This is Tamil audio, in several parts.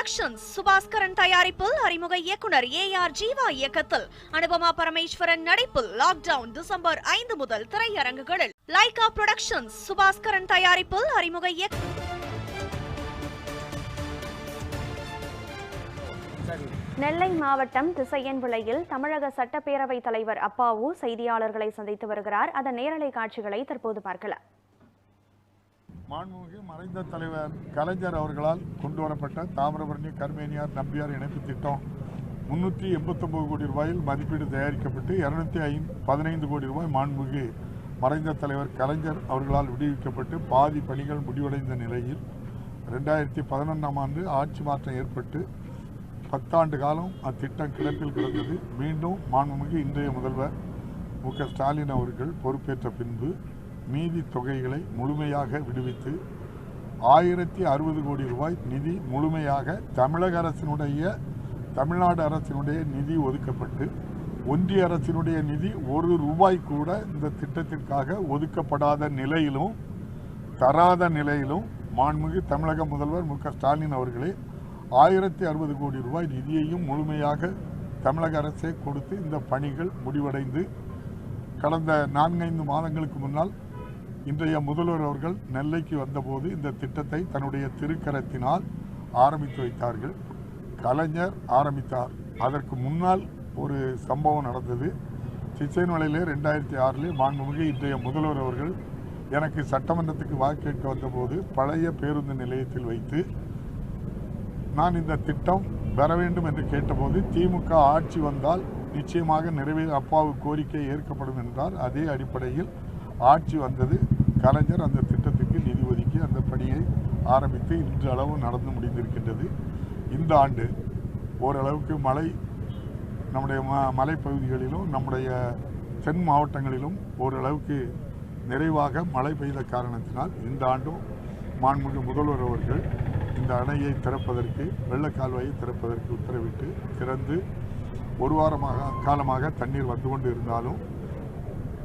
புரொடக்ஷன்ஸ் சுபாஸ்கரன் தயாரிப்பில் அறிமுக இயக்குனர் ஏ ஆர் ஜீவா இயக்கத்தில். அனுபமா பரமேஸ்வரன் நடிப்பில் லாக்டவுன் டிசம்பர் ஐந்து முதல் திரையரங்குகளில். லைகா புரொடக்ஷன்ஸ் சுபாஸ்கரன் தயாரிப்பில் அறிமுக இயக்க நெல்லை மாவட்டம் திசையன் திசையன்விளையில் தமிழக சட்டப்பேரவைத் தலைவர் அப்பாவு செய்தியாளர்களை சந்தித்து வருகிறார். அதன் நேரலை காட்சிகளை தற்போது பார்க்கலாம். மாண்புமிகு மறைந்த தலைவர் கலைஞர் அவர்களால் கொண்டு வரப்பட்ட தாமிரபரணி கர்மேனியார் நம்பியார் இணைப்பு திட்டம் முன்னூற்றி எண்பத்தொம்பது கோடி ரூபாயில் மதிப்பீடு தயாரிக்கப்பட்டு இரநூத்தி ஐந்து பதினைந்து கோடி ரூபாய் மாண்புமிகு மறைந்த தலைவர் கலைஞர் அவர்களால் விடுவிக்கப்பட்டு பாதி பணிகள் முடிவடைந்த நிலையில் ரெண்டாயிரத்தி பதினொன்றாம் ஆண்டு ஆட்சி மாற்றம் ஏற்பட்டு பத்தாண்டு காலம் அத்திட்டம் கிடப்பில் கிடந்தது. மீண்டும் மாண்புமிகு இன்றைய முதல்வர் மு க ஸ்டாலின் அவர்கள் பொறுப்பேற்ற பின்பு மீதி தொகைகளை முழுமையாக விடுவித்து ஆயிரத்தி அறுபது கோடி ரூபாய் நிதி முழுமையாக தமிழக அரசினுடைய தமிழ்நாடு அரசினுடைய நிதி ஒதுக்கப்பட்டு ஒன்றிய அரசினுடைய நிதி ஒரு ரூபாய் கூட இந்த திட்டத்திற்காக ஒதுக்கப்படாத நிலையிலும் தராத நிலையிலும் மாண்புமிகு தமிழக முதல்வர் மு ஸ்டாலின் அவர்களே ஆயிரத்தி அறுபது கோடி ரூபாய் நிதியையும் முழுமையாக தமிழக அரசே கொடுத்து இந்த பணிகள் முடிவடைந்து கடந்த நான்கைந்து மாதங்களுக்கு முன்னால் இன்றைய முதல்வர் அவர்கள் நெல்லைக்கு வந்தபோது இந்த திட்டத்தை தன்னுடைய திருக்கரத்தினால் ஆரம்பித்து வைத்தார்கள். கலைஞர் ஆரம்பித்தார். அதற்கு முன்னால் ஒரு சம்பவம் நடந்தது. சிச்சைன்மலையிலே ரெண்டாயிரத்தி ஆறிலே மாண்புமிகு இன்றைய முதல்வர் அவர்கள் எனக்கு சட்டமன்றத்துக்கு வாக்கு கேட்க வந்தபோது பழைய பேருந்து நிலையத்தில் வைத்து நான் இந்த திட்டம் பெற வேண்டும் என்று கேட்டபோது திமுக ஆட்சி வந்தால் நிச்சயமாக நிறைவேற அப்பாவு கோரிக்கை ஏற்கப்படும் என்றார். அதே அடிப்படையில் ஆட்சி வந்தது கலைஞர் அந்த திட்டத்துக்கு நிதி ஒதுக்கி அந்த பணியை ஆரம்பித்து இன்று அளவு நடந்து முடிந்திருக்கின்றது. இந்த ஆண்டு ஓரளவுக்கு மழை நம்முடைய ம மலைப்பகுதிகளிலும் நம்முடைய தென் மாவட்டங்களிலும் ஓரளவுக்கு நிறைவாக மழை பெய்த காரணத்தினால் இந்த ஆண்டும் மாண்புமிகு முதல்வர் அவர்கள் இந்த அணையை திறப்பதற்கு வெள்ளக்கால்வாயை திறப்பதற்கு உத்தரவிட்டு திறந்து ஒரு வாரமாக காலமாக தண்ணீர் வந்து கொண்டு இருந்தாலும்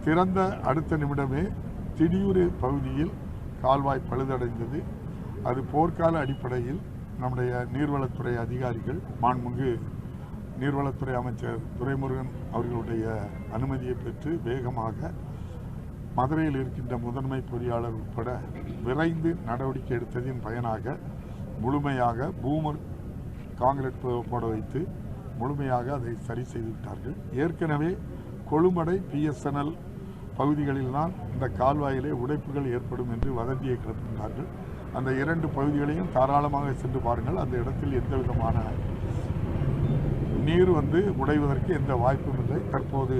திறந்த அடுத்த நிமிடமே திடீர் பகுதியில் கால்வாய் பழுதடைந்தது. அது போர்க்கால அடிப்படையில் நம்முடைய நீர்வளத்துறை அதிகாரிகள் மாண்புமிகு நீர்வளத்துறை அமைச்சர் துரைமுருகன் அவர்களுடைய அனுமதியை பெற்று வேகமாக மதுரையில் இருக்கின்ற முதன்மை பொறியாளர் உட்பட விரைந்து நடவடிக்கை எடுத்ததின் பயனாக முழுமையாக பூமர் காங்கிரீட் போட வைத்து முழுமையாக அதை சரி செய்து விட்டார்கள் ஏற்கனவே கொழுமடை பிஎஸ்என்எல் பகுதிகளில்தான் இந்த கால்வாயிலே உடைப்புகள் ஏற்படும் என்று வதந்தியை கிளப்புகிறார்கள் அந்த இரண்டு பகுதிகளையும் தாராளமாக சென்று பாருங்கள். அந்த இடத்தில் எந்த விதமான நீர் வந்து உடைவதற்கு எந்த வாய்ப்பும் இல்லை. தற்போது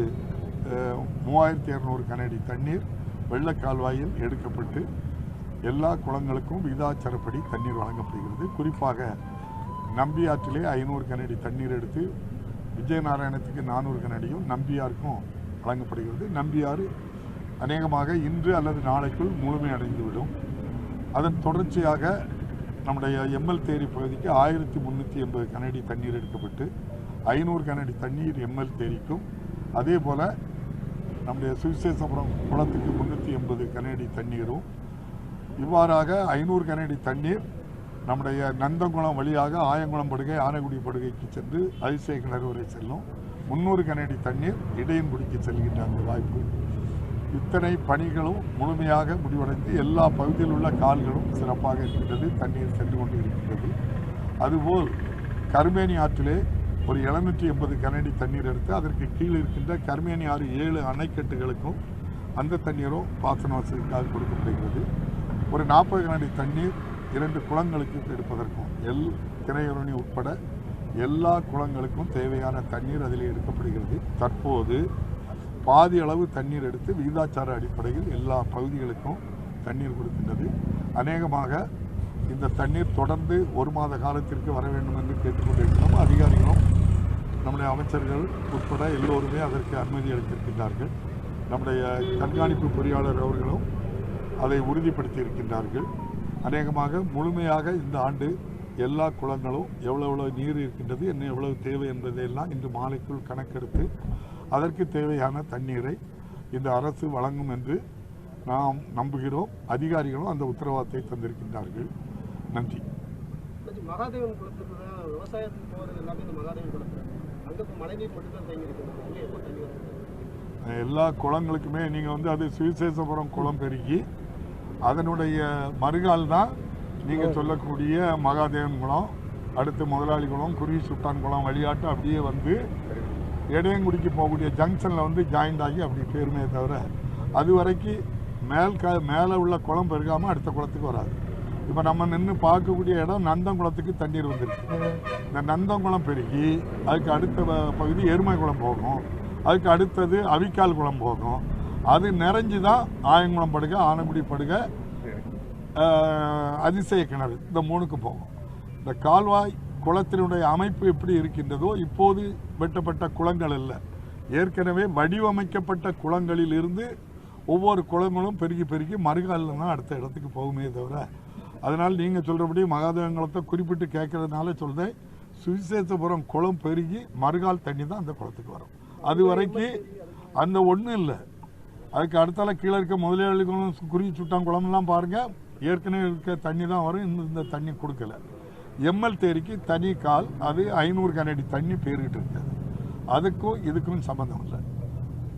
மூவாயிரத்தி இரநூறு கனடி தண்ணீர் வெள்ளக்கால்வாயில் எடுக்கப்பட்டு எல்லா குளங்களுக்கும் விகிதாச்சாரப்படி தண்ணீர் வழங்கப்படுகிறது. குறிப்பாக நம்பியாற்றிலே ஐநூறு கனடி தண்ணீர் எடுத்து விஜயநாராயணத்துக்கு நானூறு கனடியும் நம்பியாருக்கும் வழங்கப்படுகிறது நம்பியாறு அநேகமாக இன்று அல்லது நாளைக்குள் முழுமையடைந்துவிடும் அதன் தொடர்ச்சியாக நம்முடைய எம்எல் தேரி பகுதிக்கு ஆயிரத்தி முந்நூற்றி எண்பது கனடி தண்ணீர் எடுக்கப்பட்டு ஐநூறு கனடி தண்ணீர் எம்எல் தேரிக்கும். அதே போல் நம்முடைய சுவிசேஷபுரம் குளத்துக்கு முந்நூற்றி எண்பது கனடி தண்ணீரும் இவ்வாறாக ஐநூறு கனடி தண்ணீர் நம்முடைய நந்தங்குளம் வழியாக ஆயங்குளம் படுகை ஆனைக்குடி படுகைக்கு சென்று அதிசய கிணறு வரை செல்லும். முந்நூறு கனடி தண்ணீர் இடையன்குடிக்கு செல்கின்ற அந்த வாய்ப்பு. இத்தனை பணிகளும் முழுமையாக முடிவடைந்து எல்லா பகுதியில் உள்ள கால்களும் சிறப்பாக இருக்கின்றது தண்ணீர் சென்று கொண்டு இருக்கின்றது. அதுபோல் கருமேனி ஆற்றிலே ஒரு எழுநூற்றி எண்பது கனடி தண்ணீர் எடுத்து அதற்கு கீழே இருக்கின்ற கருமேனி ஆறு ஏழு அணைக்கட்டுகளுக்கும் அந்த தண்ணீரும் பாசன வசதிக்காக கொடுக்கப்படுகிறது. ஒரு நாற்பது கனடி தண்ணீர் இரண்டு குளங்களுக்கு எடுப்பதற்கும் எல் திரையுரணி உட்பட எல்லா குளங்களுக்கும் தேவையான தண்ணீர் அதில் எடுக்கப்படுகிறது. தற்போது பாதி அளவு தண்ணீர் எடுத்து விகிதாச்சார அடிப்படையில் எல்லா பகுதிகளுக்கும் தண்ணீர் கொடுக்கின்றது. அநேகமாக இந்த தண்ணீர் தொடர்ந்து ஒரு மாத காலத்திற்கு வர வேண்டும் என்று கேட்டுக்கொண்டிருக்கிறோம். அதிகாரிகளும் நம்முடைய அமைச்சர்கள் உட்பட எல்லோருமே அதற்கு அனுமதி அளித்திருக்கின்றார்கள். நம்முடைய கண்காணிப்பு பொறியாளர் அவர்களும் அதை உறுதிப்படுத்தி இருக்கின்றார்கள் அநேகமாக முழுமையாக இந்த ஆண்டு எல்லா குளங்களும் எவ்வளவு எவ்வளவு நீர் இருக்கின்றது என்ன எவ்வளவு தேவை என்பதையெல்லாம் இன்று மாலைக்குள் கணக்கெடுத்து அதற்கு தேவையான தண்ணீரை இந்த அரசு வழங்கும் என்று நாம் நம்புகிறோம். அதிகாரிகளும் அந்த உத்தரவாதத்தை தந்திருக்கின்றார்கள். நன்றி. மகாதேவன் குளத்துக்கு தான் விவசாயத்துக்கு போகிறது எல்லாமே இந்த மகாதேவன் குளத்துல. அங்கே இப்போ மழைநீர் மட்டும்தான் தேங்கி இருக்கு அங்கே எப்போ தண்ணி வருது எல்லா குளங்களுக்குமே நீங்கள் வந்து அது சுவிசேஷபுரம் குளம் பெருகி அதனுடைய மறுகால் தான் நீங்கள் சொல்லக்கூடிய மகாதேவன் குளம் அடுத்து முதலாளி குளம் குருவி சுட்டான் குளம் வழியாட்டு அப்படியே வந்து இடையங்குடிக்கு போகக்கூடிய ஜங்ஷனில் வந்து ஜாயிண்ட் ஆகி அப்படி பேருமே தவிர அது வரைக்கும் மேல் க மேலே உள்ள குளம் பெருகாமல் அடுத்த குளத்துக்கு வராது. இப்போ நம்ம நின்று பார்க்கக்கூடிய இடம் நந்தங்குளத்துக்கு தண்ணீர் வந்துருக்கு இந்த நந்தங்குளம் பெருகி அதுக்கு அடுத்த பகுதி எருமை குளம் போகும். அதுக்கு அடுத்தது அவிக்கால் குளம் போகும். அது நிறைஞ்சு தான் ஆயங்குளம் படுகை ஆனங்குடி படுகை அதிசய கிணறு. இந்த மூணுக்கு போகும் இந்த கால்வாய் குளத்தினுடைய அமைப்பு எப்படி இருக்கின்றதோ இப்போது வெட்டப்பட்ட குளங்கள் அல்ல. ஏற்கனவே வடிவமைக்கப்பட்ட குளங்களில் இருந்து ஒவ்வொரு குளங்களும் பெருகி பெருகி மறுகாலில் தான் அடுத்த இடத்துக்கு போகுமே தவிர அதனால் நீங்கள் சொல்கிறபடி மகாதேவங்குளத்தை குறிப்பிட்டு கேட்கறதுனால சொல்கிறேன் சுவிசேஷபுரம் குளம் பெருகி மறுகால் தண்ணி தான் அந்த குளத்துக்கு வரும். அது வரைக்கும் அந்த ஒன்றும் இல்லை. அதுக்கு அடுத்தால கீழே இருக்க முதலாளி குளம் குருவி சுட்டான் குளம்லாம் பாருங்கள் ஏற்கனவே இருக்க தண்ணி தான் வரும் இந்த இந்த தண்ணி கொடுக்கல. எம்எல் தேரிக்கு தனி கால் அது ஐநூறு கனடி தண்ணி பேரிட்டு இருக்காது. அதுக்கும் இதுக்கும் சம்மந்தம் இல்லை.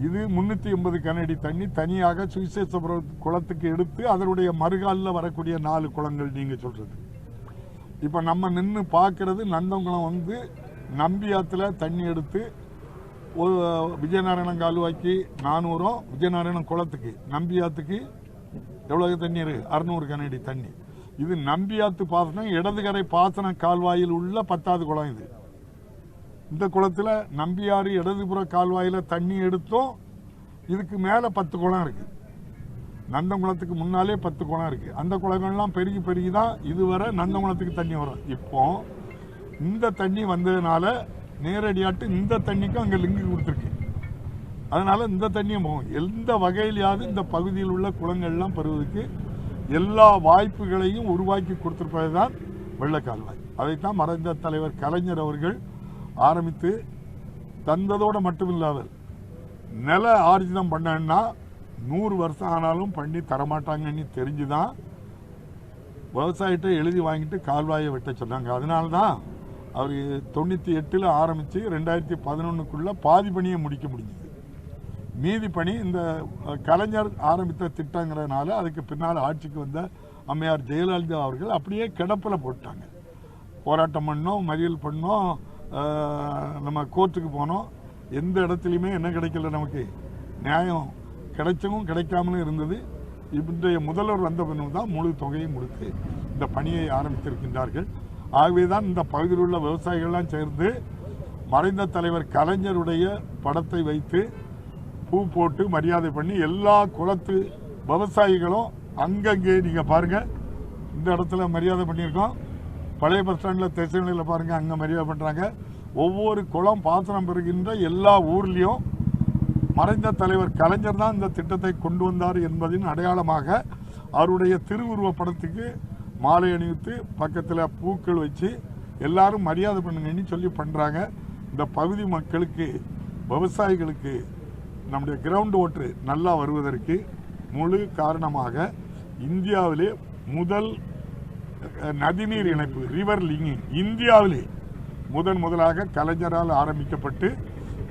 இது முந்நூற்றி எண்பது கனடி தண்ணி தனியாக சுவிசேஷபுரம் குளத்துக்கு எடுத்து அதனுடைய மறுகாலில் வரக்கூடிய நாலு குளங்கள் நீங்கள் சொல்கிறது இப்போ நம்ம நின்று பார்க்கறது நந்தங்குளம் வந்து நம்பியாத்தில் தண்ணி எடுத்து ஒரு விஜயநாராயணம் கால்வாய்க்கு நானூறும் விஜயநாராயணம் குளத்துக்கு நம்பியாத்துக்கு எவ்வளவு இருக்குது அறுநூறு கனடி தண்ணி. இது நம்பியாத்து பாசனம் இடதுகரை பாசன கால்வாயில் உள்ள பத்தாவது குளம் இது. இந்த குளத்தில் நம்பியாறு இடதுபுற கால்வாயில் தண்ணி எடுத்தோம் இதுக்கு மேலே பத்து குளம் இருக்குது நந்தங்குளத்துக்கு முன்னாலே பத்து குளம் இருக்குது அந்த குளங்கள்லாம் பெருகி பெருகி தான் இதுவரை நந்தங்குளத்துக்கு தண்ணி வரும். இப்போ இந்த தண்ணி வந்ததுனால நேரடியாட்டு இந்த தண்ணிக்கும் அங்கே லிங்கு கொடுத்துருக்கு. அதனால் இந்த தண்ணியும் போகும். எந்த வகையிலையாவது இந்த பகுதியில் உள்ள குளங்கள்லாம் பெறுவதற்கு எல்லா வாய்ப்புகளையும் உருவாக்கி கொடுத்திருப்பது தான் வெள்ளக்கால்வாய். அதைத்தான் மறைந்த தலைவர் கலைஞர் அவர்கள் ஆரம்பித்து தந்ததோடு மட்டுமில்லாமல் நில ஆர்ஜிதம் பண்ணன்னா நூறு வருஷம் ஆனாலும் பண்ணி தரமாட்டாங்கன்னு தெரிஞ்சு தான் விவசாயிட்ட எழுதி வாங்கிட்டு கால்வாயை வெட்ட சொன்னாங்க. அதனால தான் அவர் தொண்ணூற்றி எட்டில் ஆரம்பித்து ரெண்டாயிரத்தி பதினொன்றுக்குள்ளே பாதி பணியை முடிக்க முடிஞ்சுது. மீதி பணி இந்த கலைஞர் ஆரம்பித்த திட்டங்கிறதுனால அதுக்கு பின்னால் ஆட்சிக்கு வந்த அம்மையார் ஜெயலலிதா அவர்கள் அப்படியே கிடப்பில் போட்டாங்க. போராட்டம் பண்ணோம் மறியல் பண்ணோம் நம்ம கோர்ட்டுக்கு போனோம். எந்த இடத்துலையுமே என்ன கிடைக்கல நமக்கு? நியாயம் கிடைச்சவும் கிடைக்காமலும் இருந்தது. இன்றைய முதல்வர் வந்த பின்னும் தான் முழு தொகையும் கொடுத்து இந்த பணியை ஆரம்பித்திருக்கின்றார்கள். ஆகவே தான் இந்த பகுதியில் உள்ள விவசாயிகள்லாம் சேர்ந்து மறைந்த தலைவர் கலைஞருடைய படத்தை வைத்து பூ போட்டு மரியாதை பண்ணி எல்லா குளத்து விவசாயிகளும் அங்கங்கே நீங்கள் பாருங்கள் இந்த இடத்துல மரியாதை பண்ணியிருக்கோம். பழைய பஸ் ஸ்டாண்டில் தெசைநிலையில் பாருங்கள் அங்கே மரியாதை பண்ணுறாங்க ஒவ்வொரு குளம் பாசனம் பெறுகின்ற எல்லா ஊர்லேயும் மறைந்த தலைவர் கலைஞர் தான் இந்த திட்டத்தை கொண்டு வந்தார் என்பதின் அடையாளமாக அவருடைய திருவுருவ படத்துக்கு மாலை அணிவித்து பக்கத்தில் பூக்கள் வச்சு எல்லாரும் மரியாதை பண்ணுங்கன்னு சொல்லி பண்ணுறாங்க இந்த பகுதி மக்களுக்கு விவசாயிகளுக்கு நம்முடைய கிரவுண்ட் ஓட்டு நல்லா வருவதற்கு முழு காரணமாக இந்தியாவிலே முதல் நதிநீர் இணைப்பு ரிவர் லிங்கிங் இந்தியாவிலே முதன் முதலாக கலைஞரால் ஆரம்பிக்கப்பட்டு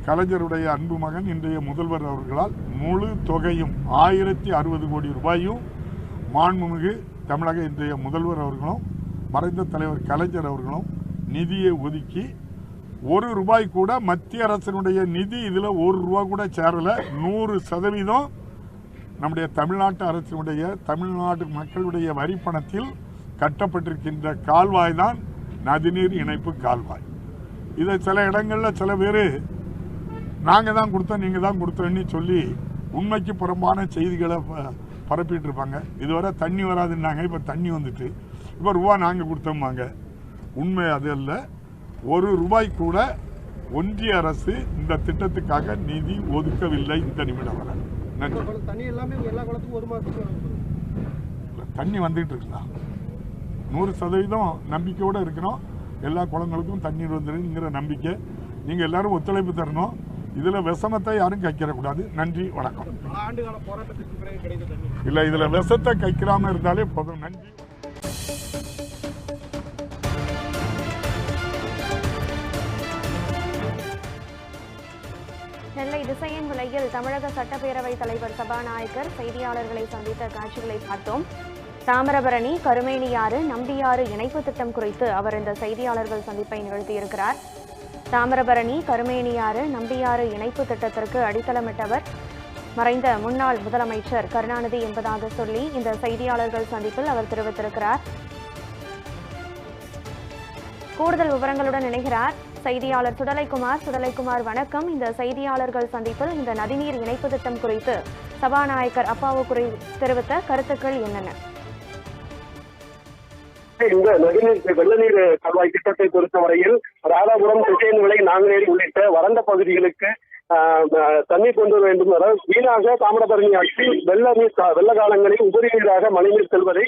கலைஞருடைய அன்பு மகன் இன்றைய முதல்வர் அவர்களால் முழு தொகையும் ஆயிரத்தி அறுபது கோடி ரூபாயும் மாண்புமிகு தமிழக இன்றைய முதல்வர் அவர்களும் மறைந்த தலைவர் கலைஞர் அவர்களும் நிதியை ஒதுக்கி ஒரு ரூபாய் கூட மத்திய அரசினுடைய நிதி இதில் ஒரு ரூபா கூட சேரல. நூறு சதவீதம் நம்முடைய தமிழ்நாட்டு அரசினுடைய தமிழ்நாட்டு மக்களுடைய வரி பணத்தில் கட்டப்பட்டிருக்கின்ற கால்வாய் தான் நதிநீர் இணைப்பு கால்வாய். இதை சில இடங்களில் சில பேர் நாங்கள் தான் கொடுத்தோம் நீங்கள் தான் கொடுத்தோன்னு சொல்லி உண்மைக்கு புறம்பான செய்திகளை ப- பரப்பிட்டு இருப்பாங்க இதுவரை தண்ணி வராதுன்னாங்க இப்போ தண்ணி வந்துட்டு இப்போ ரூபா நாங்கள் கொடுத்தோம்பாங்க. உண்மை அது இல்லை ஒரு ரூபாய் கூட ஒன்றிய அரசு இந்த திட்டத்துக்காக நிதி ஒதுக்கவில்லை இந்த நிமிடம் வரை. நன்றி. தண்ணி எல்லாமே இங்க எல்லா குளத்துக்கும் ஒரு மாதத்துக்கு வரும். இல்ல, தண்ணி வந்துட்டு இருக்கலாம் நூறு சதவீதம் நம்பிக்கையோடு இருக்கிறோம். எல்லா குளங்களுக்கும் தண்ணீர் வந்துருங்கிற நம்பிக்கை. நீங்கள் எல்லாரும் ஒத்துழைப்பு தரணும். இதில் விஷமத்தை யாரும் கைக்கிறக்கூடாது நன்றி வணக்கம். இல்லை இதில் விஷத்தை கைக்கிறாம இருந்தாலே போதும். நன்றி திசையின் விலையில் தமிழக சட்டப்பேரவை தலைவர் சபாநாயகர் செய்தியாளர்களை சந்தித்த காட்சிகளை பார்த்தோம். தாமிரபரணி கருமேனியாறு நம்பியாறு இணைப்பு திட்டம் குறித்து அவர் இந்த செய்தியாளர்கள் சந்திப்பை நிகழ்த்தியிருக்கிறார். தாமிரபரணி கருமேனியாறு நம்பியாறு இணைப்பு திட்டத்திற்கு அடித்தளமிட்டவர். மறைந்த முன்னாள் முதலமைச்சர் கருணாநிதி என்பதாக சொல்லி இந்த செய்தியாளர்கள் சந்திப்பில் அவர் தெரிவித்திருக்கிறார். கூடுதல் விவரங்களுடன் இணைகிறார். செய்தியாளர் சுடலைக்குமார். சுடலைக்குமார் வணக்கம். இந்த செய்தியாளர்கள் சந்திப்பில் இந்த நதிநீர் இணைப்பு திட்டம் குறித்து சபாநாயகர் அப்பாவு குறி தெரிவித்த கருத்துக்கள் என்னென்ன? இந்த நதிநீர் வெள்ளநீர் கால்வாய் திட்டத்தை பொறுத்தவரையில் ராதாபுரம் திசையன்விளை நாங்குநேரி உள்ளிட்ட வறண்ட பகுதிகளுக்கு ஆஹ், தண்ணீர் கொண்டு வர வேண்டும். வீணாக தாமிரபரணி ஆற்றில் வெள்ள நீர் வெள்ள காலங்களில் உபரி நீராக மழைநீர் செல்வதை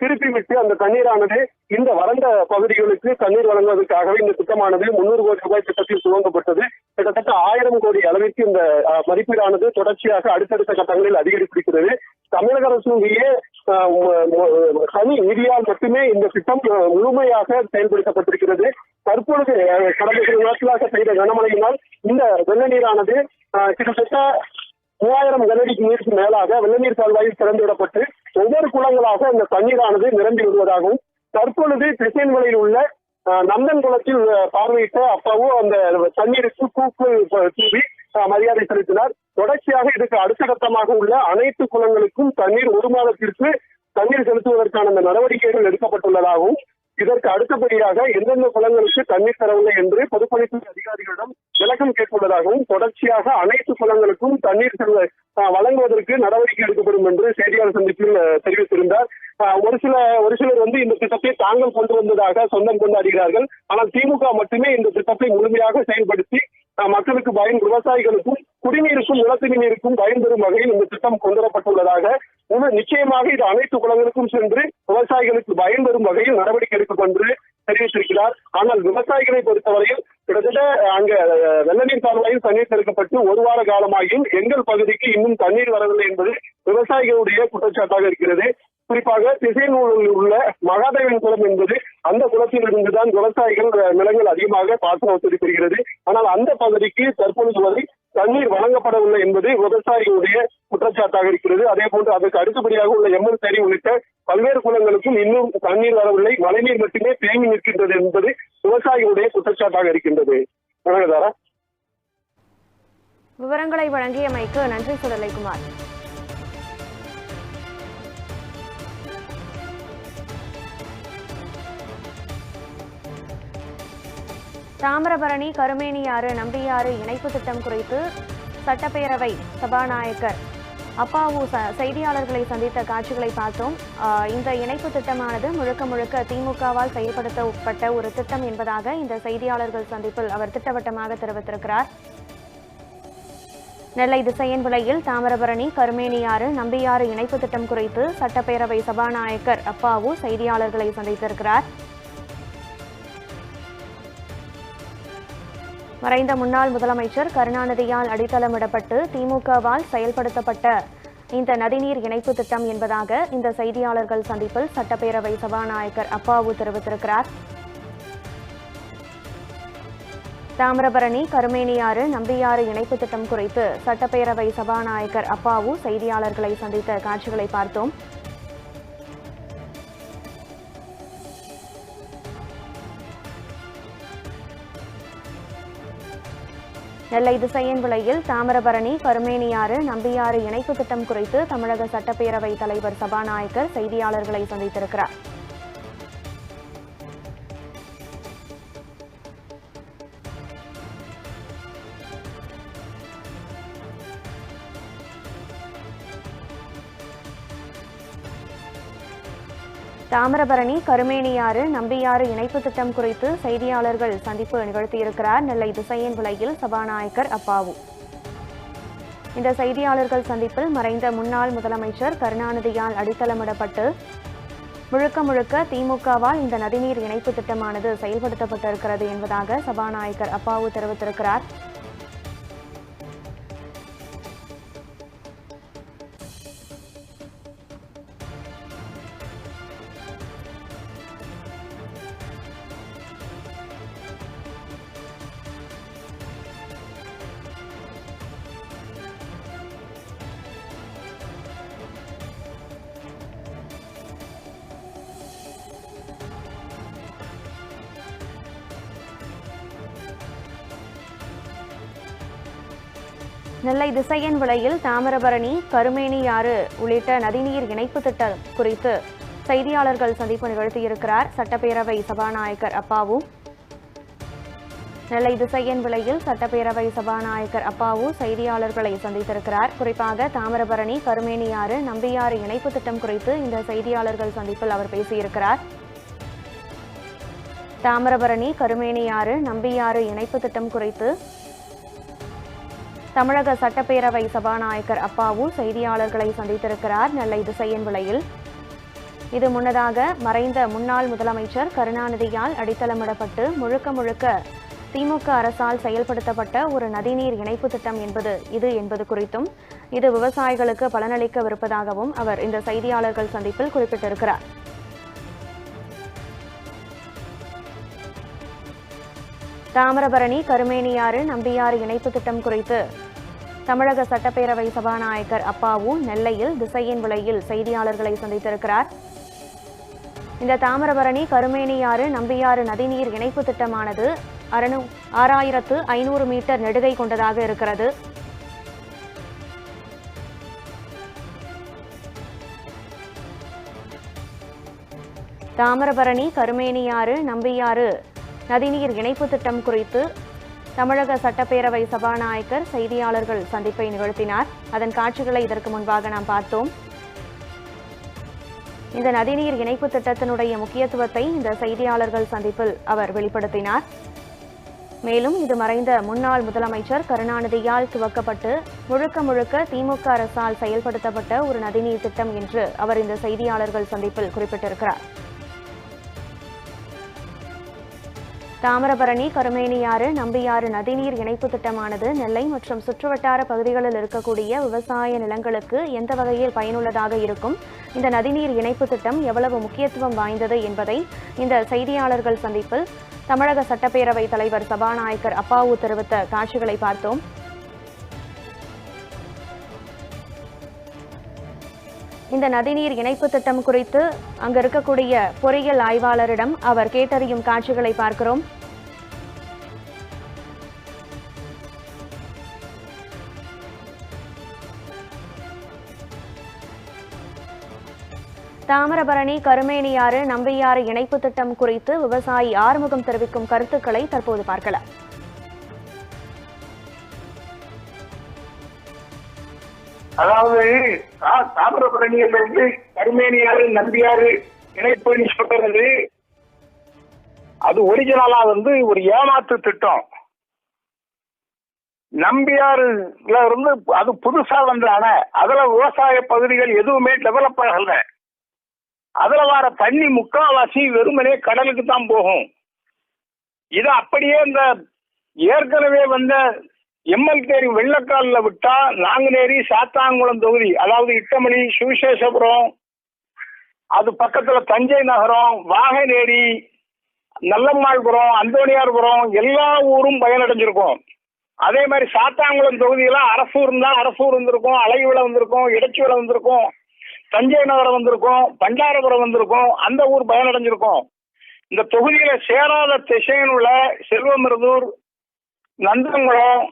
திருப்பி விட்டு அந்த தண்ணீரானது இந்த வறண்ட பகுதிகளுக்கு தண்ணீர் வழங்குவதற்காகவே இந்த திட்டமானது முன்னூறு கோடி ரூபாய் திட்டத்தில் துவங்கப்பட்டது. கிட்டத்தட்ட ஆயிரம் கோடி அளவிற்கு இந்த மதிப்பீடானது தொடர்ச்சியாக அடுத்தடுத்த கட்டங்களில் அதிகரித்திருக்கிறது தமிழக அரசுடைய சனி தனி நிதியால் மட்டுமே இந்த திட்டம் முழுமையாக செயல்படுத்தப்பட்டிருக்கிறது. தற்பொழுது கடந்த சில நாட்களாக பெய்த கனமழையினால் இந்த வெள்ள நீரானது ஆஹ், கிட்டத்தட்ட மூவாயிரம் கனடிக்கு நீருக்கு மேலாக வெள்ளநீர் கால்வாயில் திறந்துவிடப்பட்டு ஒவ்வொரு குளங்களாக இந்த தண்ணீரானது நிரம்பி வருவதாகவும் தற்பொழுது திசைன்மலையில் உள்ள ஆஹ், நந்தன் குளத்தில் பார்வையிட்ட அப்பாவும் அந்த தண்ணீருக்கு பூக்கள் தூவி மரியாதை செலுத்தினார். தொடர்ச்சியாக இதுக்கு அடுத்த கட்டமாக உள்ள அனைத்து குளங்களுக்கும் தண்ணீர் ஒரு மாதத்திற்கு தண்ணீர் செலுத்துவதற்கான அந்த நடவடிக்கைகள் எடுக்கப்பட்டுள்ளதாகவும் இதற்கு அடுத்தபடியாக எந்தெந்த குளங்களுக்கு தண்ணீர் தரவில்லை என்று பொதுப்பணித்துறை அதிகாரிகளிடம் விளக்கம் கேட்டுள்ளதாகவும் தொடர்ச்சியாக அனைத்து குளங்களுக்கும் தண்ணீர் வழங்குவதற்கு நடவடிக்கை எடுக்கப்படும் என்று செய்தியாளர் சந்திப்பில் தெரிவித்திருந்தார். ஆஹ், ஒரு சில ஒரு சிலர் வந்து இந்த திட்டத்தை தாங்கள் கொண்டு வந்ததாக சொந்தம் கொண்டாடுகிறார்கள் ஆனால் திமுக மட்டுமே இந்த திட்டத்தை முழுமையாக செயல்படுத்தி மக்களுக்கு பயன் விவசாயிகளுக்கும் குடிநீருக்கும் நிலத்தடி நீருக்கும் பயன் பெறும் வகையில் இந்த திட்டம் கொண்டுவரப்பட்டுள்ளதாக நிச்சயமாக இது அனைத்து குளங்களுக்கும் சென்று விவசாயிகளுக்கு பயன் பெறும் வகையில் நடவடிக்கை எடுக்கும் என்று தெரிவித்திருக்கிறார். ஆனால் விவசாயிகளை பொறுத்தவரையில் கிட்டத்தட்ட அங்க வெள்ளநீர் கால்வாயில் தண்ணீர் திறக்கப்பட்டு ஒரு வார காலமாகியும் எங்கள் பகுதிக்கு இன்னும் தண்ணீர் வரவில்லை என்பது விவசாயிகளுடைய குற்றச்சாட்டாக இருக்கிறது. குறிப்பாக திசைநூலில் உள்ள மகாதேவன் குளம் என்பது அந்த குளத்தில் இருந்துதான் விவசாயிகள் நிலங்கள் அதிகமாக பாசன வசதி பெறுகிறது. ஆனால் அந்த பகுதிக்கு தற்பொழுது வரை தண்ணீர் வழங்கப்படவில்லை என்பது விவசாயிகளுடைய குற்றச்சாட்டாக இருக்கிறது. அதே போன்று அதற்கு அடுத்தபடியாக உள்ள எம்எல் தேரி உள்ளிட்ட பல்வேறு குளங்களுக்கும் இன்னும் தண்ணீர் வரவில்லை. மழைநீர் மட்டுமே தேங்கி நிற்கின்றது என்பது விவசாயிகளுடைய குற்றச்சாட்டாக இருக்கின்றது. வணக்கதாரா விவரங்களை வழங்கியமைக்கு நன்றி சுடலைக்குமார் தாமிரபரணி கருமேனியாறு நம்பியாறு இணைப்பு திட்டம் குறித்து சட்டப்பேரவை சபாநாயகர் அப்பாவு ச- செய்தியாளர்களை சந்தித்த காட்சிகளை பார்த்தோம். ஆஹ் இந்த இணைப்பு திட்டமானது முழுக்க முழுக்க திமுகவால் செயல்படுத்தப்பட்ட ஒரு திட்டம் என்பதாக இந்த செய்தியாளர்கள் சந்திப்பில் அவர் திட்டவட்டமாக தெரிவித்திருக்கிறார். நெல்லை திசையன் விலையில் தாமிரபரணி கருமேனியாறு நம்பியாறு இணைப்பு திட்டம் குறித்து சட்டப்பேரவை சபாநாயகர் அப்பாவு செய்தியாளர்களை சந்தித்திருக்கிறார். மறைந்த முன்னாள் முதலமைச்சர் கருணாநிதியால் அடித்தளமிடப்பட்டு திமுகவால் செயல்படுத்தப்பட்ட இந்த நதிநீர் இணைப்பு திட்டம் என்பதாக இந்த செய்தியாளர்கள் சந்திப்பில் சட்டப்பேரவை சபாநாயகர் அப்பாவு தெரிவித்திருக்கிறார். தாமிரபரணி கருமேனியாறு நம்பியாறு இணைப்பு திட்டம் குறித்து சட்டப்பேரவை சபாநாயகர் அப்பாவு செய்தியாளர்களை சந்தித்த காட்சிகளை பார்த்தோம். நெல்லை திசையன் விலையில் தாமிரபரணி கருமேனியாறு நம்பியாறு இணைப்பு திட்டம் குறித்து தமிழக சட்டப்பேரவை தலைவர் சபாநாயகர் செய்தியாளர்களை சந்தித்திருக்கிறார். தாமிரபரணி கருமேனியாறு நம்பியாறு இணைப்பு திட்டம் குறித்து செய்தியாளர்கள் சந்திப்பு நிகழ்த்தியிருக்கிறார். நெல்லை திசையன் விலையில் சபாநாயகர் அப்பாவு. இந்த செய்தியாளர்கள் சந்திப்பில் மறைந்த முன்னாள் முதலமைச்சர் கருணாநிதியால் அடித்தளமிடப்பட்டு முழுக்க முழுக்க திமுகவால் இந்த நதிநீர் இணைப்பு திட்டமானது செயல்படுத்தப்பட்டிருக்கிறது என்பதாக சபாநாயகர் அப்பாவு தெரிவித்திருக்கிறார். நெல்லை திசையன் விலையில் தாமிரபரணி கருமேனியாறு உள்ளிட்ட நதிநீர் இணைப்பு திட்டம் குறித்து செய்தியாளர்கள் சந்திப்பு நிகழ்த்தியிருக்கிறார் சட்டப்பேரவை சபாநாயகர் அப்பாவு. நெல்லை திசையன் விலையில் சட்டப்பேரவை சபாநாயகர் அப்பாவு செய்தியாளர்களை சந்தித்திருக்கிறார். குறிப்பாக தாமிரபரணி கருமேனியாறு நம்பியாறு இணைப்பு திட்டம் குறித்து இந்த செய்தியாளர்கள் சந்திப்பில் அவர் பேசியிருக்கிறார். தாமிரபரணி கருமேனியாறு நம்பியாறு இணைப்பு திட்டம் குறித்து தமிழக சட்டப்பேரவை சபாநாயகர் அப்பாவு செய்தியாளர்களை சந்தித்திருக்கிறார் நெல்லை திசையன் விலையில். இது முன்னதாக மறைந்த முன்னாள் முதலமைச்சர் கருணாநிதியால் அடித்தளமிடப்பட்டு முழுக்க முழுக்க திமுக அரசால் செயல்படுத்தப்பட்ட ஒரு நதிநீர் இணைப்பு திட்டம் என்பது இது என்பது குறித்தும் இது விவசாயிகளுக்கு பலனளிக்கவிருப்பதாகவும் அவர் இந்த செய்தியாளர்கள் சந்திப்பில் குறிப்பிட்டிருக்கிறார். தாமிரபரணி கருமேனியாறு நம்பியாறு இணைப்பு திட்டம் குறித்து தமிழக சட்டப்பேரவை சபாநாயகர் அப்பாவு நெல்லையில் திசையின் விலையில் செய்தியாளர்களை சந்தித்திருக்கிறார். இந்த தாமிரபரணி கருமேனியாறு நம்பியாறு நதிநீர் இணைப்பு திட்டமானது அறநூ ஆறாயிரத்து ஐநூறு மீட்டர் நெடுகை கொண்டதாக இருக்கிறது. தாமிரபரணி கருமேனியாறு நம்பியாறு நதிநீர் இணைப்பு திட்டம் குறித்து தமிழக சட்டப்பேரவை சபாநாயகர் செய்தியாளர்கள் சந்திப்பை நிகழ்த்தினார். அதன் காட்சிகளை இதற்கு முன்பாக நாம் பார்த்தோம். இந்த நதிநீர் இணைப்பு திட்டத்தினுடைய முக்கியத்துவத்தை இந்த செய்தியாளர்கள் சந்திப்பில் அவர் வெளிப்படுத்தினார். மேலும் இது மறைந்த முன்னாள் முதலமைச்சர் கருணாநிதியால் துவக்கப்பட்டு முழுக்க முழுக்க திமுக அரசால் செயல்படுத்தப்பட்ட ஒரு நதிநீர் திட்டம் என்று அவர் இந்த செய்தியாளர்கள் சந்திப்பில் குறிப்பிட்டிருக்கிறார். தாமிரபரணி கருமேனியாறு நம்பியாறு நதிநீர் இணைப்பு திட்டமானது நெல்லை மற்றும் சுற்றுவட்டார பகுதிகளில் இருக்கக்கூடிய விவசாய நிலங்களுக்கு எந்த வகையில் பயனுள்ளதாக இருக்கும்? இந்த நதிநீர் இணைப்பு திட்டம் எவ்வளவு முக்கியத்துவம் வாய்ந்தது என்பதை இந்த செய்தியாளர்கள் சந்திப்பில் தமிழக சட்டப்பேரவை தலைவர் சபாநாயகர் அப்பாவு தெரிவித்த காட்சிகளை பார்த்தோம். இந்த நதிநீர் இணைப்பு திட்டம் குறித்து அங்கு இருக்கக்கூடிய பொறியியல் ஆய்வாளரிடம் அவர் கேட்டறியும் காட்சிகளை பார்க்கிறோம். தாமிரபரணி கருமேனியாறு நம்பியாறு இணைப்பு திட்டம் குறித்து விவசாயி ஆறுமுகம் தெரிவிக்கும் கருத்துக்களை தற்போது பார்க்கலாம். அதாவது தா- இருந்து கருமேனியாறு நம்பியாறு இணைப்புன்னு சொல்றது அது ஒரிஜினலா வந்து ஒரு ஏமாத்து திட்டம். நம்பியாறுல இருந்து அது புதுசா வந்த அணை. அதுல விவசாய பகுதிகள் எதுவுமே டெவலப் ஆகல. அதுல வர தண்ணி முக்காவாசி வெறுமனே கடலுக்கு தான் போகும். இது அப்படியே இந்த ஏற்கனவே வந்த எம்எல்கேரி வெள்ளக்காலில் விட்டா நாங்குநேரி சாத்தாங்குளம் தொகுதி அதாவது இட்டமணி சுவிசேஷபுரம் அது பக்கத்துல தஞ்சை நகரம் வாகனேரி நல்லம்மாள்புரம் அந்தோணியார்புரம் எல்லா ஊரும் பயனடைஞ்சிருக்கும். அதே மாதிரி சாத்தாங்குளம் தொகுதியெல்லாம் அரசூர் இருந்தா அரசூர் வந்திருக்கும் அலைவில வந்திருக்கும் இடைச்சிவில வந்திருக்கும் தஞ்சை நகரம் வந்திருக்கும் பண்டாரபுரம் வந்திருக்கும் அந்த ஊர் பயனடைஞ்சிருக்கும். இந்த தொகுதியில சேராத திசையனுள்ள செல்வமிருதூர் நந்தங்குளம்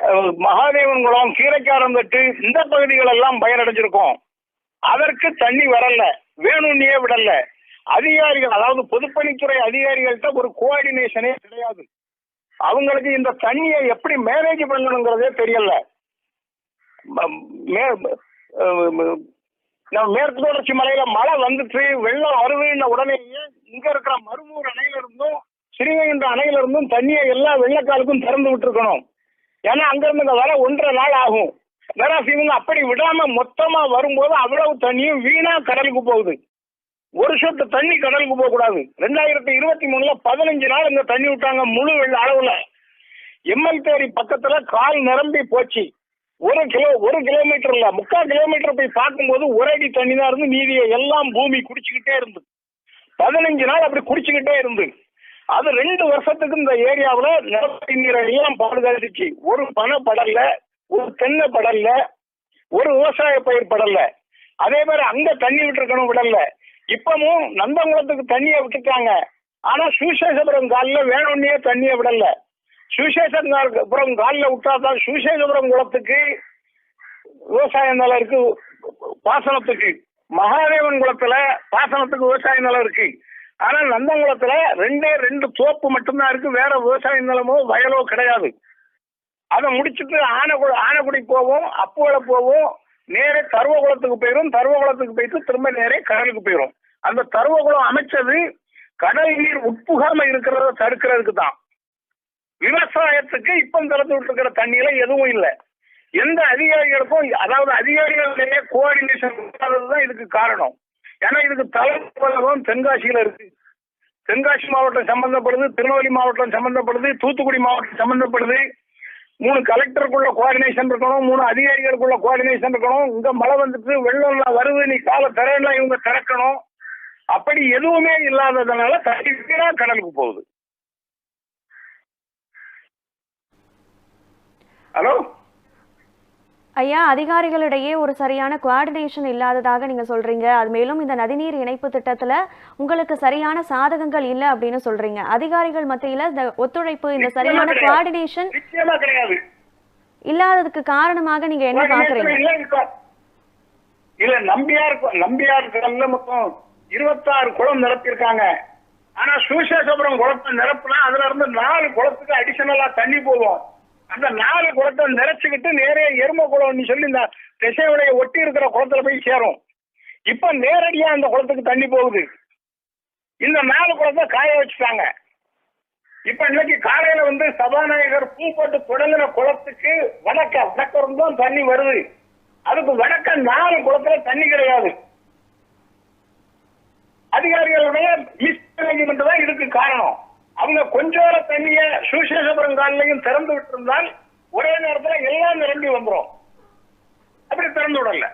அஹ், மகாதேவன்குளம் கீரைக்காரந்தட்டு இந்த பகுதிகள் எல்லாம் பயனடைஞ்சிருக்கும். அதற்கு தண்ணி வரல வேணும்னே விடல. அதிகாரிகள் அதாவது பொதுப்பணித்துறை அதிகாரிகள்கிட்ட ஒரு கோஆர்டினேஷனே கிடையாது. அவங்களுக்கு இந்த தண்ணியை எப்படி மேனேஜ் பண்ணணுங்கிறதே தெரியல. நம்ம மேற்கு தொடர்ச்சி மலையில மழை வந்துட்டு வெள்ளம் வருதுன்ன உடனேயே இங்க இருக்கிற மருமூர் அணையில இருந்தும் சிறுவைகுண்ட அணையில இருந்தும் தண்ணியை எல்லா வெள்ளக்காலுக்கும் திறந்து விட்டுருக்கணும். ஏன்னா அங்க இருந்து வர ஒன்றரை நாள் ஆகும். வேற இவங்க அப்படி விடாம மொத்தமா வரும்போது அவ்வளவு தண்ணியும் வீணா கடலுக்கு போகுது. ஒரு சொட்டு தண்ணி கடலுக்கு போக கூடாது. ரெண்டாயிரத்தி இருபத்தி மூணுல பதினஞ்சு நாள் இந்த தண்ணி விட்டாங்க முழு வெள்ள அளவுல. எம்எல் தேரி பக்கத்துல கால் நிரம்பி போச்சு. ஒரு கிலோ ஒரு கிலோமீட்டர் இல்ல முக்கால் கிலோமீட்டர் போய் பார்க்கும்போது ஒரு அடி தண்ணி தான் இருந்து மீதியை எல்லாம் பூமி குடிச்சுக்கிட்டே இருந்து பதினஞ்சு நாள் அப்படி குடிச்சுக்கிட்டே இருந்து. அது ரெண்டு வருஷத்துக்கு இந்த ஏரியாவில் நிலத்தடி நீரை எல்லாம் பாதுகாத்துச்சு. ஒரு பனை படல்ல ஒரு தென்னை படல்ல ஒரு விவசாய பயிர் படல்ல அதே மாதிரி அங்க தண்ணி விட்டுருக்கணும் விடல. இப்பவும் நந்தங்குளத்துக்கு தண்ணியை விட்டுட்டாங்க. ஆனா சுசேஷபுரம் காலில் வேணும்னே தண்ணியை விடல. சுசேஷபுரம் காலில் விட்டாதான் சுசேஷபுரம் குளத்துக்கு விவசாய நிலம் இருக்கு பாசனத்துக்கு. மகாதேவன் குளத்துல பாசனத்துக்கு விவசாய நிலம் இருக்கு. ஆனா நந்தங்குளத்துல ரெண்டே ரெண்டு தோப்பு மட்டும்தான் இருக்கு. வேற விவசாய நிலமோ வயலோ கிடையாது. அதை முடிச்சுட்டு ஆனைக்குடி ஆனைக்குடி போவோம் அப்போல போவோம். நேரே தருவகுளத்துக்கு போயிடும் தருவகுளத்துக்கு போயிட்டு திரும்ப நேரே கடலுக்கு போயிடும் அந்த தருவகுளம் அமைச்சது கடல் நீர் உட்புகாம இருக்கிறத தடுக்கிறதுக்கு தான். விவசாயத்துக்கு இப்ப திறந்து விட்டுருக்கிற தண்ணியில எதுவும் இல்லை. எந்த அதிகாரிகளுக்கும் அதாவது அதிகாரிகளிடையே கோஆர்டினேஷன் தான் இதுக்கு காரணம். ஏன்னா இதுக்கு தலைவரும் தென்காசியில இருக்கு. தென்காசி மாவட்டம் சம்பந்தப்படுது திருநெல்வேலி மாவட்டம் சம்பந்தப்படுது தூத்துக்குடி மாவட்டம் சம்பந்தப்படுது. மூணு கலெக்டருக்குள்ள கோஆர்டினேஷன் இருக்கணும் மூணு அதிகாரிகளுக்குள்ள கோஆர்டினேஷன் இருக்கணும். இங்க மழை வந்துட்டு வெள்ளம்லாம் வருது நீ காலை திறனா இவங்க திறக்கணும். அப்படி எதுவுமே இல்லாததுனால தண்ணீரா கடலுக்கு போகுது. ஹலோ? ஐயா அதிகாரிகளிடையே ஒரு சரியான கோஆர்டினேஷன் இல்லாததாக நீங்க சொல்றீங்க. அது மேலும் இந்த நதிநீர் இணைப்பு திட்டத்துல உங்களுக்கு சரியான சாதகங்கள் இல்ல அப்படின்னு சொல்றீங்க. அதிகாரிகள் மத்தியில இந்த ஒத்துழைப்பு இந்த சரியான கிடையாது. இல்லாததுக்கு காரணமாக நீங்க என்ன பாக்குறீங்க இல்ல நம்பியார் நம்பியார் மொத்தம் இருபத்தாறு குளம் நிரப்பியிருக்காங்க. ஆனா சுசேஷபுரம் குளத்தை நிரப்புனா அதுல இருந்து நாலு குளத்துக்கு அடிஷனலா தண்ணி போகும். அந்த நாலு குளத்தை நிறைச்சுக்கிட்டு நேரே எரும குளம்னு சொல்லி இந்த திசையுடைய ஒட்டி இருக்கிற குளத்துல போய் சேரும். இப்ப நேரடியா அந்த குளத்துக்கு தண்ணி போகுது. இந்த நாலு குளத்தை காய வச்சுட்டாங்க. இப்ப இன்னைக்கு காலையில வந்து சபாநாயகர் பூ போட்டு தொடங்கின குளத்துக்கு வடக்க வடக்கம் தான் தண்ணி வருது. அதுக்கு வடக்க நாலு குளத்துல தண்ணி கிடையாது. அதிகாரிகளுடைய மிஸ்மேனேஜ்மெண்ட் தான் இதுக்கு காரணம். அவங்க கொஞ்சோட தண்ணிய சுசேஷபுரம் காலிலையும் திறந்து விட்டிருந்தால் ஒரே நேரத்துல எல்லாம் நிரம்பி வந்துரும். அப்படி திறந்து விடல.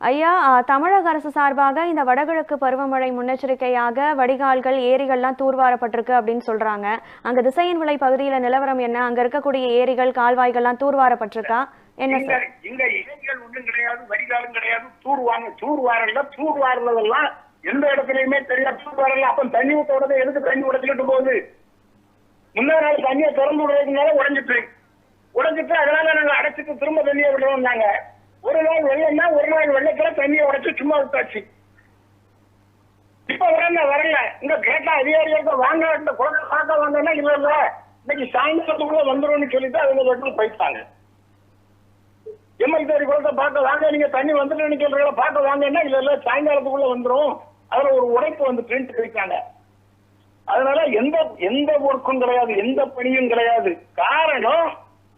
ஐயா தமிழக அரசு சார்பாக இந்த வடகிழக்கு பருவமழை முன்னெச்சரிக்கையாக வடிகால்கள் ஏரிகள்லாம் தூர்வாரப்பட்டிருக்கு அப்படின்னு சொல்றாங்க. அங்க திசையன் விளை பகுதியில நிலவரம் என்ன? அங்க இருக்கக்கூடிய ஏரிகள் கால்வாய்கள்லாம் தூர்வாரப்பட்டிருக்கா? என்ன இங்க இலைகள் ஒண்ணும் கிடையாது வடிகாலும் கிடையாது. தூர் வாங்க தூர் வாரல தூர் வாரதெல்லாம் எந்த இடத்துலயுமே தெரியாது தூர் வரல. அப்ப தண்ணி ஊத்த உடனே எதுக்கு தண்ணி உடைச்சுக்கிட்டு போகுது? முந்தா நாள் தண்ணியை திறந்து விடுறதுனால உடஞ்சிட்டு உடைஞ்சிட்டு அதனால நாங்க அடைச்சிட்டு திரும்ப தண்ணியை விடுறோம் நாங்க ஒரு நாள் வெள்ளம்னா ஒரு நாள் வெள்ளத்துல தண்ணியை உடைச்சு சும்மா விட்டாச்சு. இப்ப வரல வரல. இங்க கேட்டா அதிகாரிகளுக்கு வாங்க இந்த குழந்தை பார்க்க வாங்கன்னா இல்ல இல்ல இன்னைக்கு சாயந்தரத்துக்குள்ள வந்துரும்னு சொல்லிட்டு அவங்க வீட்டுல போயிட்டாங்க. எம்எல்ஏ குளத்தை பார்க்க வாங்க நீங்க தண்ணி வந்துட்டு சொல்றீங்களா? பார்க்க வாங்கன்னா இல்ல இல்ல சாயங்காலத்துக்குள்ள வந்துரும். அதுல ஒரு உடைப்பு பிரிண்ட் சொல்லிட்டாங்க அதனால எந்த எந்த ஒர்க்கும் கிடையாது எந்த பணியும் கிடையாது. காரணம்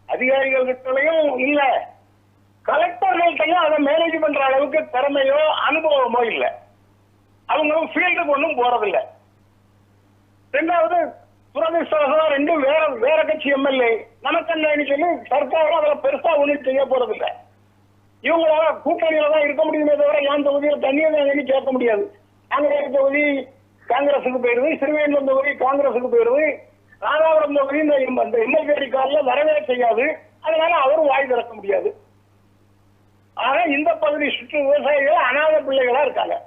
அதிகாரிகள் கிட்டலையும் இல்ல. கலெக்டர்கள்ட்டையும் அதை மேனேஜ் பண்ற அளவுக்கு திறமையோ அனுபவமோ இல்லை. அவங்களும் ஃபீல்டுக்கு ஒன்றும் போறதில்லை. ரெண்டாவது துரதிருஷ்டவசம் ரெண்டும் வேற வேற கட்சி எம்எல்ஏ நமக்கு என்ன சொல்லி சர்க்காரும் அதுல பெருசா ஒன்றும் செய்ய போறதில்லை. இவங்களால கூட்டணியில தான் இருக்க முடியுமே தவிர என் தொகுதியில் தண்ணியை தான் கேட்க முடியாது. காங்கிரஸ் தொகுதி காங்கிரஸுக்கு போயிடுது சிறுவேந்தம் தொகுதி காங்கிரஸுக்கு போயிடுது. ராதாபுரம் தொகுதி இந்த எம்- இந்த எம்எல்ஏ காலில் வரவே செய்யாது. அதனால அவரும் வாய் திறக்க முடியாது. ஆனா இந்த பகுதி சுற்று விவசாயிகள் அனாதை பிள்ளைகளா இருக்காங்க.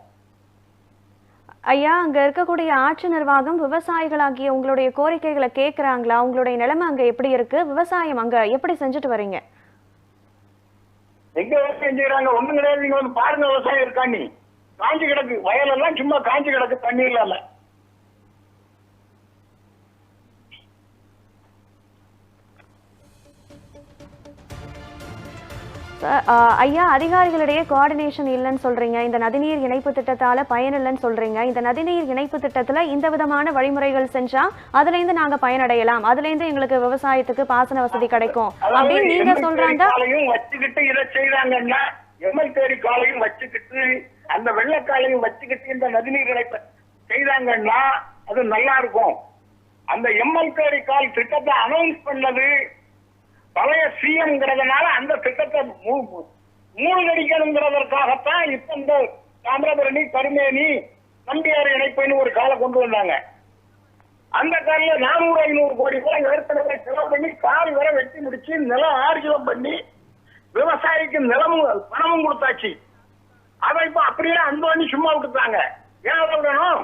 ஐயா அங்க இருக்கக்கூடிய ஆட்சி நிர்வாகம் விவசாயிகளாகிய உங்களுடைய கோரிக்கைகளை கேக்குறாங்களா உங்களுடைய நிலைமை அங்க எப்படி இருக்கு? விவசாயம் அங்க எப்படி செஞ்சுட்டு வரீங்க? எங்க செய்யறாங்க ஒண்ணும் கிடையாது. நீங்க வந்து பாருங்க விவசாயம் இருக்கா நீ? காஞ்சி கிடக்கு. வயலெல்லாம் சும்மா காஞ்சி கிடக்கு. தண்ணி இல்லாம. ஐயா அதிகாரிகளிடையே கோஆர்டினேஷன் இல்லைன்னு சொல்றீங்க. இந்த நதிநீர் இணைப்பு திட்டத்தால பயன் இல்லைன்னு சொல்றீங்க. இந்த நதிநீர் இணைப்பு திட்டத்துல இந்த விதமான வழிமுறைகள் செஞ்சா அதுல இருந்து நாங்க பயனடையலாம். அதுல இருந்து எங்களுக்கு விவசாயத்துக்கு பாசன வசதி கிடைக்கும். அப்படின்னு நீங்க சொல்றாங்க. வச்சுக்கிட்டு இதை செய்யறாங்கன்னா எம்எல்ஏ காலையும் வச்சுக்கிட்டு அந்த வெள்ளக்காலையும் வச்சுக்கிட்டு இந்த நதிநீர்களை செய்தாங்கன்னா அது நல்லா இருக்கும். அந்த எம்எல்ஏ கால் திட்டத்தை அனௌன்ஸ் பண்ணது பழைய சிஎம்ங்கிறதுனால அந்த திட்டத்தை மூ- மூழ்கடிக்கணுங்கிறதற்காகத்தான் இப்ப இந்த தாமிரபரணி கருமேனி நம்பியார் இணைப்புன்னு ஒரு காலை கொண்டு வந்தாங்க. அந்த காலில் நானூறு ஐநூறு கோடி ரூபாய் ஏற்கனவே செலவு பண்ணி கால் வரை வெட்டி முடிச்சு நிலம் ஆர்ஜிதம் பண்ணி விவசாயிக்கு நிலமும் பணமும் கொடுத்தாச்சு. அதை இப்ப அப்படியே அன்பு பண்ணி சும்மா விட்டுட்டாங்க ஏன் விடணும்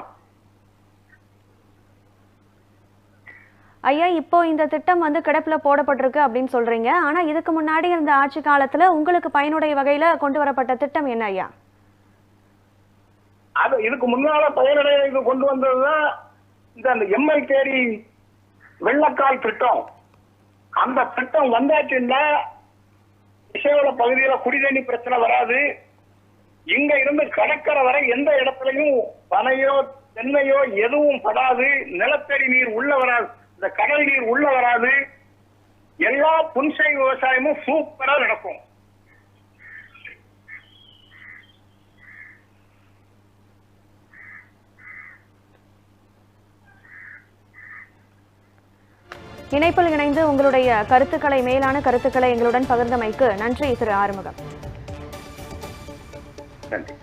ஐயா இப்போ இந்த திட்டம் வந்து கிடப்புல போடப்பட்டிருக்கு அப்படின்னு சொல்றீங்க. ஆனா இதுக்கு முன்னாடி இருந்த ஆட்சி காலத்துல உங்களுக்கு பயனுடைய வகையில கொண்டு வரப்பட்ட திட்டம் என்ன ஐயா? அது இதுக்கு முன்னால பயனடைக்கு கொண்டு வந்ததுதான் இந்த அந்த எம்எல் கேரி வெள்ளக்கால் திட்டம். அந்த திட்டம் வந்தாச்சுன்னா விஷயோட பகுதியில குடிதண்ணி பிரச்சனை வராது. இங்க இருந்து கடற்கரை வரை எந்த இடத்துலயும் பனையோ தென்னையோ எதுவும் படாது. நிலத்தடி நீர் உள்ள வராது. இந்த கடல் நீர் உள்ள வராது. எல்லா புன்சை விவசாயமும் சூப்பரா நடக்கும். இணைப்பில் இணைந்து உங்களுடைய கருத்துக்களை மேலான கருத்துக்களை எங்களுடன் பகிர்ந்தமைக்கு நன்றி திரு ஆறுமுகம். நன்றி